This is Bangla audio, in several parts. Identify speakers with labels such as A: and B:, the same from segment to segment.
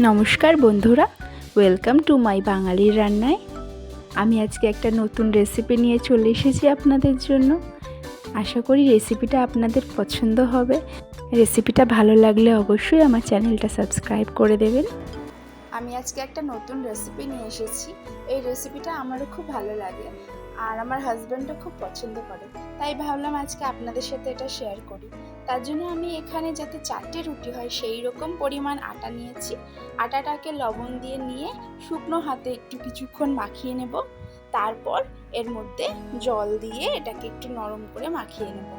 A: নমস্কার বন্ধুরা ওয়েলকাম টু মাই বাঙালির রান্নায়। আমি আজকে একটা নতুন রেসিপি নিয়ে চলে এসেছি আপনাদের জন্য। আশা করি রেসিপিটা আপনাদের পছন্দ হবে। রেসিপিটা ভালো লাগলে অবশ্যই আমার চ্যানেলটা সাবস্ক্রাইব করে দেবেন। আমি আজকে একটা নতুন রেসিপি নিয়ে এসেছি। এই রেসিপিটা আমারও খুব ভালো লাগে আর আমার হাজব্যান্ডও খুব পছন্দ করে। তাই ভাবলাম আজকে আপনাদের সাথে এটা শেয়ার করি। তার জন্য আমি এখানে যাতে চারটে রুটি হয়, সেই রকম পরিমাণ আটা নিয়েছি। আটাটাকে লবণ দিয়ে নিয়ে শুকনো হাতে একটু কিছুক্ষণ মাখিয়ে নেব। তারপর এর মধ্যে জল দিয়ে এটাকে একটু নরম করে মাখিয়ে নেব।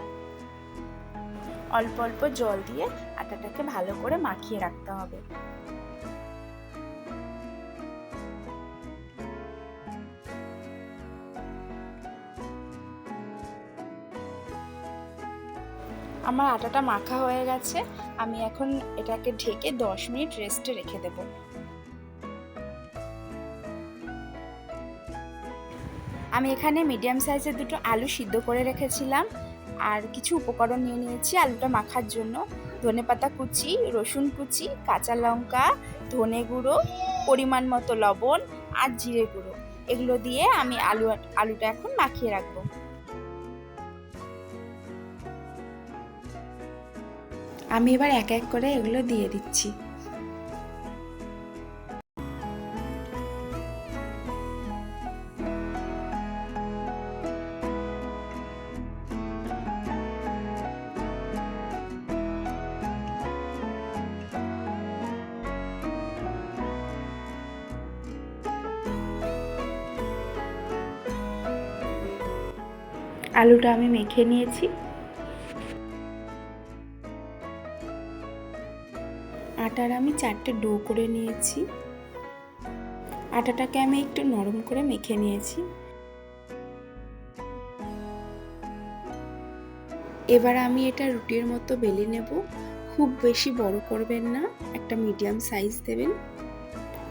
A: অল্প অল্প জল দিয়ে আটাটাকে ভালো করে মাখিয়ে রাখতে হবে। আমার আটাটা মাখা হয়ে গেছে, আমি এখন এটাকে ঢেকে দশ মিনিট রেস্টে রেখে দেব। আমি এখানে মিডিয়াম সাইজের দুটো আলু সিদ্ধ করে রেখেছিলাম, আর কিছু উপকরণ নিয়ে নিয়েছি আলুটা মাখার জন্য। ধনে পাতা কুচি, রসুন কুচি, কাঁচা লঙ্কা, ধনে গুঁড়ো, পরিমাণ মতো লবণ আর জিরে গুঁড়ো। এগুলো দিয়ে আমি আলু, আলুটা এখন মাখিয়ে রাখব। আমি এবার এক এক করে এগুলো দিয়ে দিচ্ছি। আলুটা আমি মেখে নিয়েছি। আটার আমি চারটে ডো করে নিয়েছি। আটাটাকে আমি একটু নরম করে মেখে নিয়েছি। এবার আমি এটা রুটির মতো বেলে নেব। খুব বেশি বড় করবেন না, একটা মিডিয়াম সাইজ দেবেন।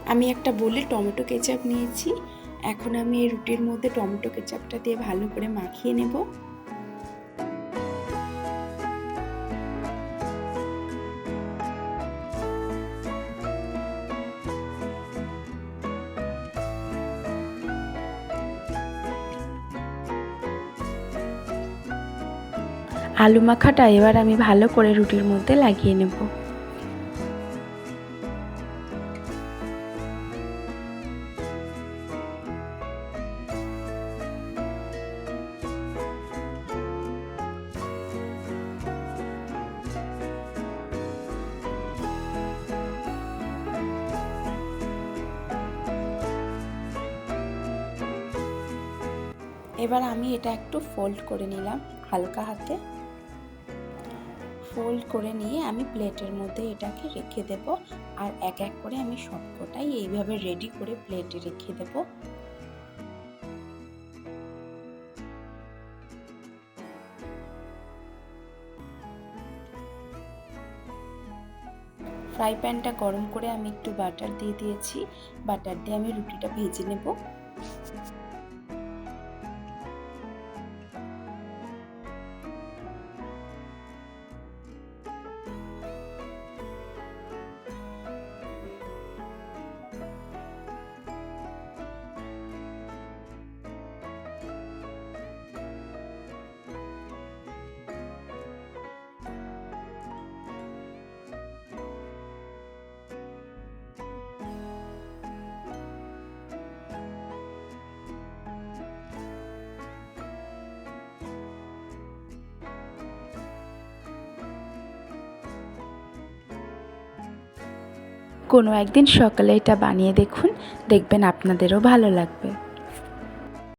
A: আমি একটা বলে টমেটো কেচাপ নিয়েছি। এখন আমি এই রুটির মধ্যে টমেটো কেচাপটা দিয়ে ভালো করে মাখিয়ে নেব। আলু মাখাটা এবার আমি ভালো করে রুটির মধ্যে লাগিয়ে নেব। এবার আমি এটা একটু ফোল্ড করে নিলাম হালকা হাতে। ফোল্ড করে নিয়ে আমি প্লেটের মধ্যে এটাকে রেখে দেব। আর এক এক করে আমি সবকটাই এইভাবে রেডি করে প্লেটে রেখে দেব। ফ্রাই প্যানটা গরম করে আমি একটু বাটার দিয়ে দিয়েছি। বাটার দিয়ে আমি রুটিটা ভেজে নেব। কোনো একদিন সকালে এটা বানিয়ে দেখুন দেখবেন আপনাদেরও ভালো লাগবে।